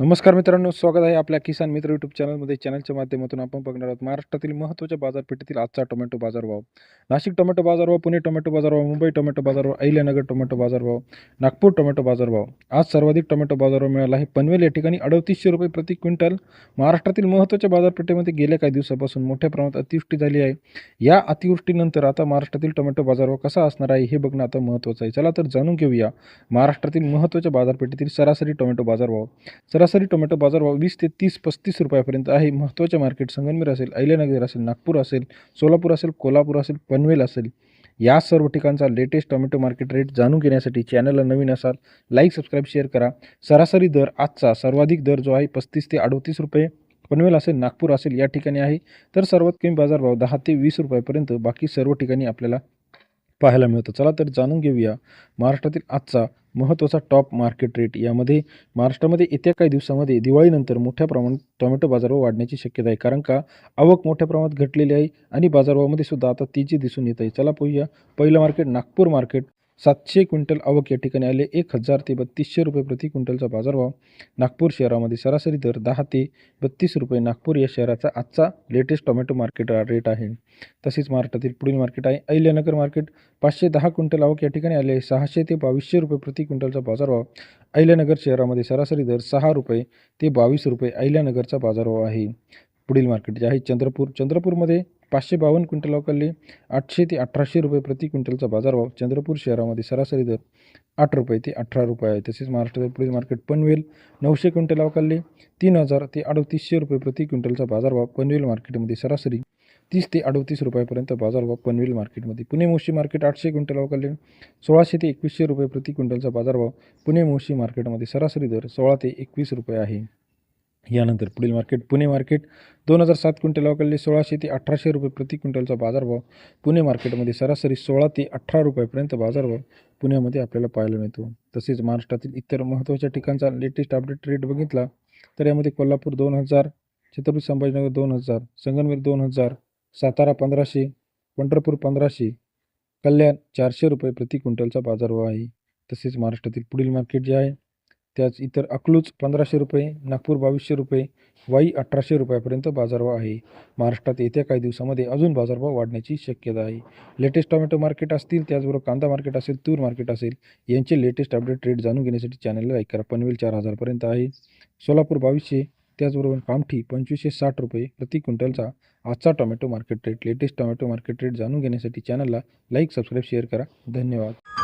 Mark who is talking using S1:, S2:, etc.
S1: नमस्कार मित्रांनो स्वागत आहे आपल्या किसान मित्र यूट्यूब चॅनलमध्ये. चॅनलच्या माध्यमातून आपण बघणार आहोत महाराष्ट्रातील महत्त्वाच्या बाजारपेठेतील आजचा टोमॅटो बाजारभाव. नाशिक टोमॅटो बाजारभाव पुणे टोमॅटो बाजारभाव मुंबई टोमॅटो बाजारभाव अहिल्यानगर टोमॅटो बाजारभाव नागपूर टोमॅटो बाजारभाव. आज सर्वाधिक टोमॅटो बाजारभाव मिळाला आहे. पनवेल या ठिकाणी अडतीसशे रुपये प्रति क्विंटल. महाराष्ट्रातील महत्त्वाच्या बाजारपेठेमध्ये गेल्या काही दिवसापासून मोठ्या प्रमाणात अतिवृष्टी झाली आहे. या अतिवृष्टीनंतर आता महाराष्ट्रातील टोमॅटो बाजारभाव कसा असणार आहे हे बघणं आता महत्त्वाचं आहे. चला तर जाणून घेऊया महाराष्ट्रातील महत्त्वाच्या बाजारपेठेतील सरासरी टोमॅटो बाजारभाव. सरासरी टोमॅटो बाजारभाव वीस ते तीस पस्तीस रुपयापर्यंत आहे. महत्त्वाचे मार्केट संगमनेर असेल अहिल्यानगर असेल नागपूर असेल सोलापूर असेल कोल्हापूर असेल पनवेल असेल या सर्व ठिकाणचा लेटेस्ट टोमॅटो मार्केट रेट जाणून घेण्यासाठी चॅनलला नवीन असाल लाईक सबस्क्राईब शेअर करा. सरासरी दर आजचा सर्वाधिक दर जो आहे पस्तीस ते अडतीस रुपये पनवेल असेल नागपूर असेल या ठिकाणी आहे. तर सर्वात कमी बाजारभाव दहा ते वीस रुपयापर्यंत बाकी सर्व ठिकाणी आपल्याला पाहायला मिळतं. चला तर जाणून घेऊया महाराष्ट्रातील आजचा महत्त्वाचा टॉप मार्केट रेट यामध्ये महाराष्ट्रामध्ये येत्या काही दिवसामध्ये दिवाळीनंतर मोठ्या प्रमाणात टोमॅटो बाजारभाव वाढण्याची शक्यता आहे. कारण का? आवक मोठ्या प्रमाणात घटलेली आहे आणि बाजारभावामध्ये सुद्धा आता तेजी दिसून येत आहे. चला पाहूया. पहिलं मार्केट नागपूर मार्केट सातशे क्विंटल आवक या ठिकाणी आले. एक हजार ते बत्तीसशे रुपये प्रति क्विंटलचा बाजारभाव नागपूर शहरामध्ये सरासरी दर दहा ते बत्तीस रुपये. नागपूर या शहराचा आजचा लेटेस्ट टोमॅटो मार्केट रेट आहे. तसेच महाराष्ट्रातील पुढील मार्केट आहे. अहिल्यानगर मार्केट पाचशे दहा क्विंटल आवक या ठिकाणी आले सहाशे ते बावीसशे रुपये प्रति क्विंटलचा बाजारभाव अहिल्यानगर शहरामध्ये सरासरी दर सहा रुपये ते बावीस रुपये अहिल्यानगरचा बाजारभाव आहे. पुढील मार्केट जे आहे चंद्रपूर. चंद्रपूरमध्ये पाचशे बावन्न क्विंटल अवकालले आठशे ते अठराशे रुपये प्रति क्विंटलचा बाजारभाव चंद्रपूर शहरामध्ये सरासरी दर आठ रुपये ते अठरा रुपये आहे. तसेच महाराष्ट्रातील पुढील मार्केट पनवेल नऊशे क्विंटल अवकालले तीन हजार ते अडतीसशे रुपये प्रति क्विंटलचा बाजारभाव पनवेल मार्केटमध्ये सरासरी तीस ते अडतीस रुपयापर्यंत बाजारभाव पनवेल मार्केटमध्ये. पुणे मोशी मार्केट आठशे क्विंटल अवकालले सोळाशे ते एकवीसशे रुपये प्रति क्विंटलचा बाजारभाव पुणे मोशी मार्केटमध्ये सरासरी दर सोळा ते एकवीस रुपये आहे. यानंतर पुढील मार्केट पुणे मार्केट दोन हजार सात क्विंटल अवकालले सोळाशे ते अठराशे रुपये प्रति क्विंटलचा बाजारभाव. पुणे मार्केटमध्ये सरासरी सोळा ते अठरा रुपयापर्यंत बाजारभाव पुण्यामध्ये आपल्याला पाहायला मिळतो. तसेच महाराष्ट्रातील इतर महत्त्वाच्या ठिकाणचा लेटेस्ट अपडेट रेट बघितला तर यामध्ये कोल्हापूर दोन हजार छत्रपती संभाजीनगर दोन हजार संगमनेर दोन हजार सातारा पंधराशे पंढरपूर पंधराशे कल्याण चारशे रुपये प्रति क्विंटलचा बाजारभाव आहे. तसेच महाराष्ट्रातील पुढील मार्केट जे आहे त्याच इतर अकलूज पंधराशे रुपये नागपूर बावीसशे रुपये वाई अठराशे रुपयापर्यंत बाजारभाव आहे. महाराष्ट्रात येत्या काही दिवसामध्ये अजून बाजारभाव वाढण्याची शक्यता आहे. लेटेस्ट टोमॅटो मार्केट असतील त्याचबरोबर कांदा मार्केट असेल तूर मार्केट असेल यांचे लेटेस्ट अपडेट रेट जाणून घेण्यासाठी चॅनलला लाईक करा. पनवेल चार हजारपर्यंत आहे. सोलापूर बावीसशे त्याचबरोबर कामठी पंचवीसशे साठ रुपये प्रति क्विंटलचा आजचा tomato market rate latest tomato market rate जाणून घेण्यासाठी चॅनलला लाईक सबस्क्राईब शेअर करा. धन्यवाद.